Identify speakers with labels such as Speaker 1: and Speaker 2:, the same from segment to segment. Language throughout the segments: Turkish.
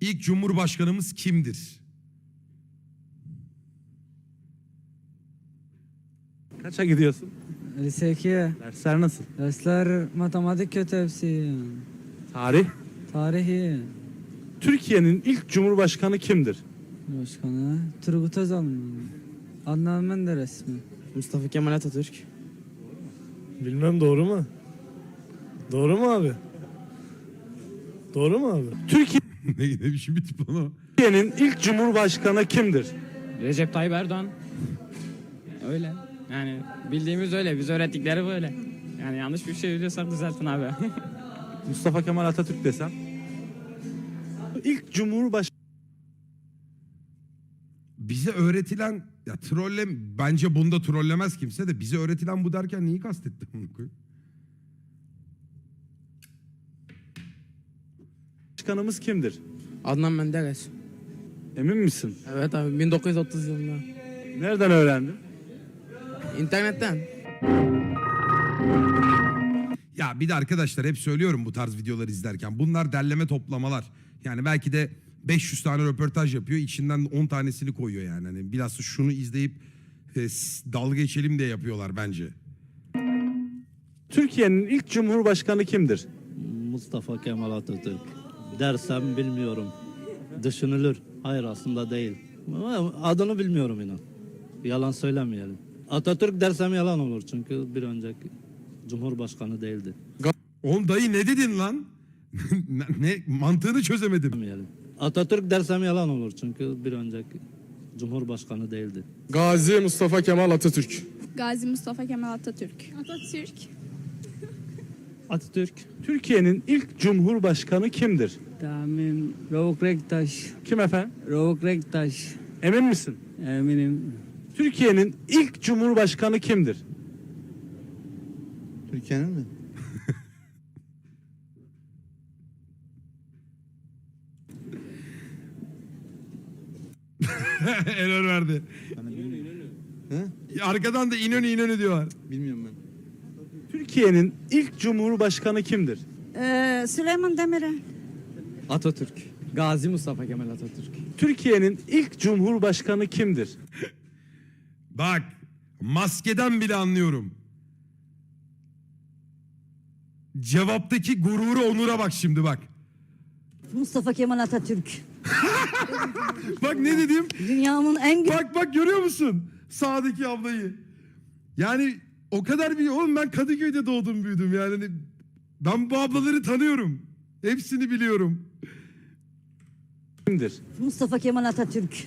Speaker 1: İlk Cumhurbaşkanımız kimdir?
Speaker 2: Kaça gidiyorsun?
Speaker 3: Lise 2.
Speaker 2: Dersler nasıl?
Speaker 3: Dersler matematik kötü hepsi.
Speaker 2: Tarih.
Speaker 3: Tarihi.
Speaker 2: Türkiye'nin ilk cumhurbaşkanı kimdir?
Speaker 3: Başkanı. Turgut Özal mı? Adnan Menderes mi?
Speaker 4: Mustafa Kemal Atatürk.
Speaker 5: Bilmem doğru mu? Doğru mu abi? Doğru mu abi?
Speaker 1: ne, ne biçim bir tip onu?
Speaker 2: Türkiye'nin ilk cumhurbaşkanı kimdir?
Speaker 6: Recep Tayyip Erdoğan. Öyle. Yani bildiğimiz öyle. Biz öğrettikleri böyle. Yani yanlış bir şey biliyorsak düzeltin abi.
Speaker 2: Mustafa Kemal Atatürk desem. İlk cumhurbaşkanı
Speaker 1: Bize öğretilen ya trolle bence bunda trollemez kimse de bize öğretilen bu derken neyi kastettin bunu koyayım?
Speaker 2: Başkanımız kimdir?
Speaker 4: Adnan Menderes.
Speaker 2: Emin misin?
Speaker 4: Evet abi 1930 yılında.
Speaker 2: Nereden öğrendin?
Speaker 4: İnternetten.
Speaker 1: Ya bir de arkadaşlar hep söylüyorum bu tarz videoları izlerken. Bunlar derleme toplamalar. Yani belki de 500 tane röportaj yapıyor. içinden 10 tanesini koyuyor yani. Hani bilhassa şunu izleyip e, dalga geçelim diye yapıyorlar bence.
Speaker 2: Türkiye'nin ilk cumhurbaşkanı kimdir?
Speaker 7: Mustafa Kemal Atatürk. Dersem bilmiyorum. Düşünülür. Hayır aslında değil. Adını bilmiyorum inan. Yalan söylemeyelim. Atatürk dersem yalan olur çünkü bir önceki Cumhurbaşkanı değildi.
Speaker 1: Oğlum dayı ne dedin lan? ne, ne- mantığını çözemedim.
Speaker 7: Demeyelim. Atatürk dersem yalan olur çünkü bir önceki Cumhurbaşkanı değildi.
Speaker 5: Gazi Mustafa Kemal Atatürk.
Speaker 8: Gazi Mustafa Kemal Atatürk. Atatürk.
Speaker 4: Atatürk.
Speaker 2: Türkiye'nin ilk cumhurbaşkanı kimdir?
Speaker 3: Tamim. Rovuk Rektaş.
Speaker 2: Kim efendim?
Speaker 3: Rovuk Rektaş.
Speaker 2: Emin misin?
Speaker 3: Eminim.
Speaker 2: Türkiye'nin ilk cumhurbaşkanı kimdir?
Speaker 9: Türkiye'nin mi?
Speaker 1: Error verdi.
Speaker 9: He?
Speaker 1: Arkadan da İnönü İnönü diyorlar.
Speaker 9: Bilmiyorum ben.
Speaker 2: Türkiye'nin ilk cumhurbaşkanı kimdir?
Speaker 8: Ee, Süleyman Demirel.
Speaker 4: Atatürk. Gazi Mustafa Kemal Atatürk.
Speaker 2: Türkiye'nin ilk cumhurbaşkanı kimdir?
Speaker 1: Bak maskeden bile anlıyorum. Cevaptaki gururu onura bak şimdi bak.
Speaker 10: Mustafa Kemal Atatürk.
Speaker 1: Bak ne dedim?
Speaker 10: Dünyanın en güzel
Speaker 1: Bak bak görüyor musun? Sağdaki ablayı. Yani o kadar bir oğlum ben Kadıköy'de doğdum büyüdüm yani. Hani Ben bu ablaları tanıyorum. Hepsini biliyorum.
Speaker 2: Kimdir?
Speaker 10: Mustafa Kemal Atatürk.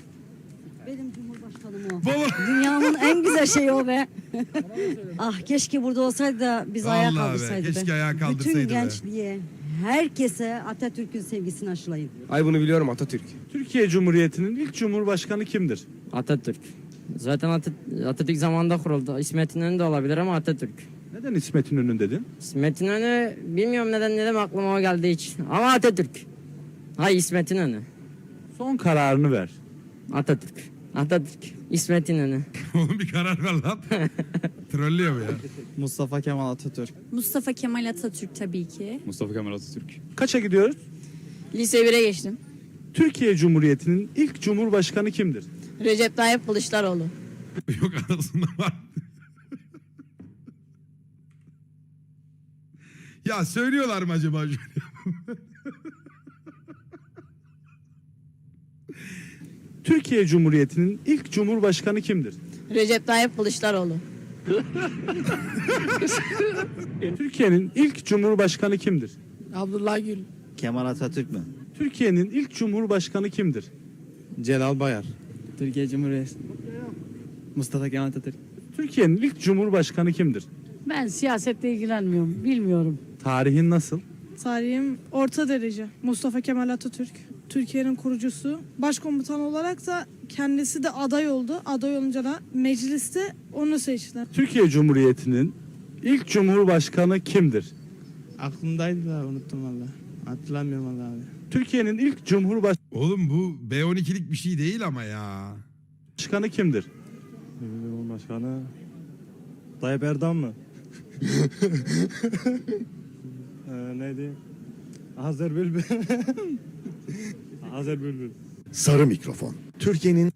Speaker 10: Benim cumhurbaşkanım o.
Speaker 1: Baba.
Speaker 10: Dünyanın en güzel şeyi o be. ah keşke burada olsaydı da biz ayağa
Speaker 1: Vallahi be,
Speaker 10: kaldırsaydı be.
Speaker 1: keşke ayağa kaldırsaydı be.
Speaker 10: Bütün gençliğe, herkese Atatürk'ün sevgisini aşılayın.
Speaker 5: Ay bunu biliyorum Atatürk.
Speaker 2: Türkiye Cumhuriyeti'nin ilk cumhurbaşkanı kimdir?
Speaker 6: Atatürk. Zaten Atat- Atatürk zamanında kuruldu. İsmet İnönü de olabilir ama Atatürk.
Speaker 2: Neden İsmet İnönü dedin?
Speaker 6: İsmet İnönü bilmiyorum neden dedim aklıma o geldi hiç. Ama Atatürk. Hay İsmet İnönü.
Speaker 2: Son kararını ver.
Speaker 6: Atatürk. Atatürk. İsmet İnönü.
Speaker 1: Oğlum bir karar ver lan. Trollüyor bu ya.
Speaker 4: Mustafa Kemal Atatürk.
Speaker 8: Mustafa Kemal Atatürk tabii ki.
Speaker 5: Mustafa Kemal Atatürk.
Speaker 2: Kaça gidiyoruz?
Speaker 8: Lise 1'e geçtim.
Speaker 2: Türkiye Cumhuriyeti'nin ilk cumhurbaşkanı kimdir?
Speaker 8: Recep Tayyip Kılıçdaroğlu.
Speaker 1: Yok arasında var. ya söylüyorlar mı acaba?
Speaker 2: Türkiye Cumhuriyeti'nin ilk cumhurbaşkanı kimdir?
Speaker 8: Recep Tayyip Kılıçdaroğlu.
Speaker 2: Türkiye'nin ilk cumhurbaşkanı kimdir?
Speaker 4: Abdullah Gül.
Speaker 7: Kemal Atatürk mü?
Speaker 2: Türkiye'nin ilk cumhurbaşkanı kimdir?
Speaker 4: Celal Bayar.
Speaker 3: Türkiye Cumhuriyeti. Mustafa Kemal Atatürk.
Speaker 2: Türkiye'nin ilk cumhurbaşkanı kimdir?
Speaker 10: Ben siyasetle ilgilenmiyorum, bilmiyorum.
Speaker 2: Tarihin nasıl?
Speaker 11: Tarihim orta derece. Mustafa Kemal Atatürk. Türkiye'nin kurucusu. Başkomutan olarak da kendisi de aday oldu. Aday olunca da mecliste onu seçtiler.
Speaker 2: Türkiye Cumhuriyeti'nin ilk cumhurbaşkanı kimdir?
Speaker 4: Aklımdaydı da unuttum valla. Hatırlamıyorum valla abi.
Speaker 2: Türkiye'nin ilk cumhurbaşkanı
Speaker 1: Oğlum bu B12'lik bir şey değil ama ya.
Speaker 2: kimdir?
Speaker 5: Cumhurbaşkanı Tayyip Erdoğan mı? ee, neydi? Hazır Bülbül. Azer Bülbül.
Speaker 7: Sarı mikrofon. Türkiye'nin